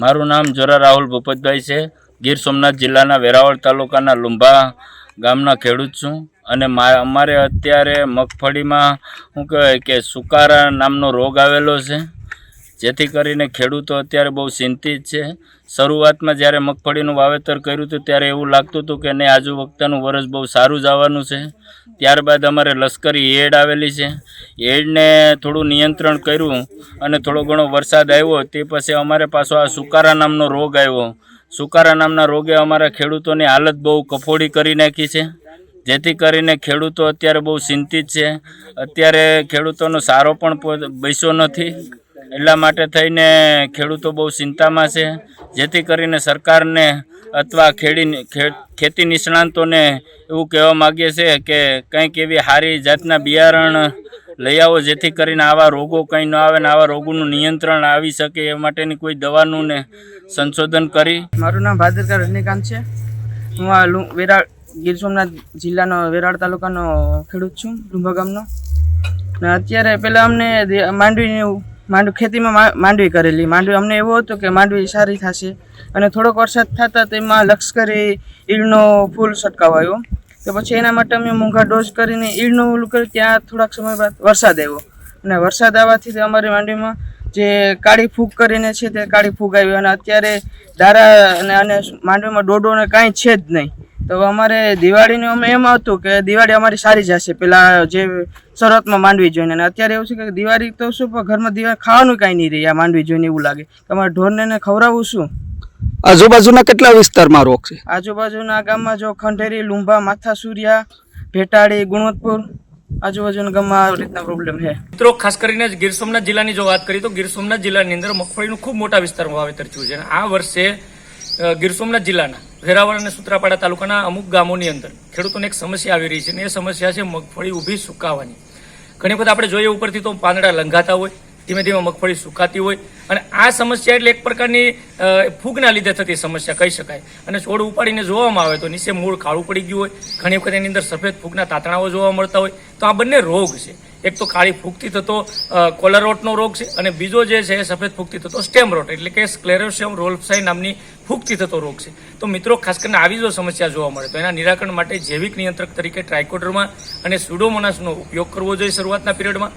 મારું નામ જોરા રાહુલ ભૂપતભાઈ છે. ગીર સોમનાથ જિલ્લાના વેરાવળ તાલુકાના લુંભા ગામના ખેડૂત છું. અને અમારે અત્યારે મગફળીમાં શું કહેવાય કે સુકારા નામનો રોગ આવેલો છે. જેથી કરીને ખેડૂતો અત્યારે બહુ ચિંતિત છે. શરૂઆતમાં જ્યારે મગફળીનું વાવેતર કર્યું હતું, ત્યારે એવું લાગતું હતું કે નહીં, આજુ વખતનું વરસ બહુ સારું જવાનું છે. ત્યારબાદ અમારે લશ્કરી એડ આવેલી છે. એડને થોડું નિયંત્રણ કર્યું અને થોડો ઘણો વરસાદ આવ્યો. તે પછી અમારે પાછો આ સુકારા નામનો રોગ આવ્યો. સુકારા નામના રોગે અમારા ખેડૂતોની હાલત બહુ કફોડી કરી નાખી છે. જેથી કરીને ખેડૂતો અત્યારે બહુ ચિંતિત છે. અત્યારે ખેડૂતોનો સારો પણ બેસ્યો નથી. એટલા માટે થઈને ખેડૂતો બહુ ચિંતામાં છે. જેથી કરીને સરકારને અથવા ખેડી ખેતી નિષ્ણાંતોને એવું કહેવા માગીએ છીએ કે કંઈક એવી સારી જાતના બિયારણ લઈ આવો, જેથી કરીને આવા રોગો કંઈ ન આવે ને આવા રોગોનું નિયંત્રણ આવી શકે એ માટેની કોઈ દવાનું ને સંશોધન કરી. મારું નામ ભાદરકા રજનીકાંત છે. હું આ વેરાળ, ગીર સોમનાથ જિલ્લાનો, વેરાળ તાલુકાનો ખેડૂત છું, લુંભા ગામનો. ને અત્યારે પહેલાં અમને માંડવીને એવું માંડવી ખેતીમાં માંડવી કરેલી. માંડવી અમને એવું હતું કે માંડવી સારી થશે. અને થોડોક વરસાદ થતાં તેમાં લશ્કરી ઈળનો ફૂલ છટકાવાયો. તો પછી એના માટે અમે મોંઘા ડોઝ કરીને ઈળનું ઓલું કર્યું. ત્યાં થોડાક સમય બાદ વરસાદ આવ્યો. અને વરસાદ આવવાથી અમારી માંડવીમાં જે કાળી ફૂગ કરીને છે તે કાળી ફૂગ આવી. અને અત્યારે દારા અને અને માંડવીમાં ડોડો કાંઈ છે જ નહીં. તો અમારે દિવાળીનું અમે એમ હતું કે દિવાળી અમારી સારી જશે પેલા જે શરૂઆતમાં માંડવી જોઈને. અને અત્યારે એવું છે કે દિવાળી તો શું પણ ઘરમાં દિવાળી ખાવાનું કાંઈ નહીં રહી આ માંડવી જોઈને એવું લાગે. કે અમારે ઢોરને ખવડાવવું શું? આજુબાજુના કેટલા વિસ્તારમાં રોગ છે? આજુબાજુના ગામમાં જો ખંડેરી લુંભા માથા સૂર્યા ભેટાળી ગુણવતપુર આજુબાજુના ગામમાં આ રીતના પ્રોબ્લેમ છે. મિત્રો ખાસ કરીને ગીર સોમનાથ જિલ્લાની જો વાત કરીએ તો ગીર સોમનાથ જિલ્લાની અંદર મગફળીનું ખૂબ મોટા વિસ્તારમાં વાવેતર થયું છે. આ વર્ષે ગીર સોમનાથ જિલ્લાના વેરાવળ અને સુત્રાપાડા તાલુકાના અમુક ગામોની અંદર ખેડૂતોને એક સમસ્યા આવી રહી છે અને એ સમસ્યા છે મગફળી ઊભી સુકાવાની. ઘણી વખત આપણે જોઈએ ઉપરથી તો પાંદડા લંઘાતા હોય, ધીમે ધીમે મગફળી સુકાતી હોય અને આ સમસ્યા એટલે એક પ્રકારની ફૂગના લીધે થતી સમસ્યા કહી શકાય. અને છોડ ઉપાડીને જોવામાં આવે તો નીચે મૂળ કાળું પડી ગયું હોય, ઘણી વખત એની અંદર સફેદ ફૂગના તાતણાઓ જોવા મળતા હોય, તો આ બંને રોગ છે. એક તો કાળી ફૂગથી થતો કોલરોટનો રોગ છે અને બીજો જે છે એ સફેદ ફૂગથી થતો સ્ટેમ રોટ, એટલે કે સ્ક્લેરોસિયમ રોલ્ફસાઈ નામની ફૂગથી થતો રોગ છે. તો મિત્રો, ખાસ કરીને આવી જો સમસ્યા જોવા મળે, તો એના નિરાકરણ માટે જૈવિક નિયંત્રક તરીકે ટ્રાયકોડરમાં અને સુડોમોનાસનો ઉપયોગ કરવો જોઈએ શરૂઆતના પિરિયડમાં.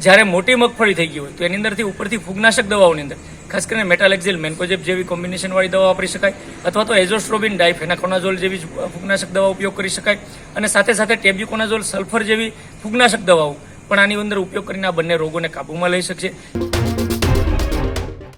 જ્યારે મોટી મગફળી થઈ ગઈ હોય, તો એની અંદરથી ઉપરથી ફૂગનાશક દવાઓની અંદર, ખાસ કરીને મેટાલેક્ઝિલ, મેન્કોજેબ જેવી કોમ્બિનેશનવાળી દવા વાપરી શકાય, અથવા તો એઝોસ્ટ્રોબિન, ડાયફેનાકોનાઝોલ જેવી ફૂગનાશક દવા ઉપયોગ કરી શકાય. અને સાથે સાથે ટેબ્યુકોનાઝોલ સલ્ફર જેવી ફૂગનાશક દવાઓ પણ આની અંદર ઉપયોગ કરીને આ બંને રોગોને કાબૂમાં લઈ શકશે.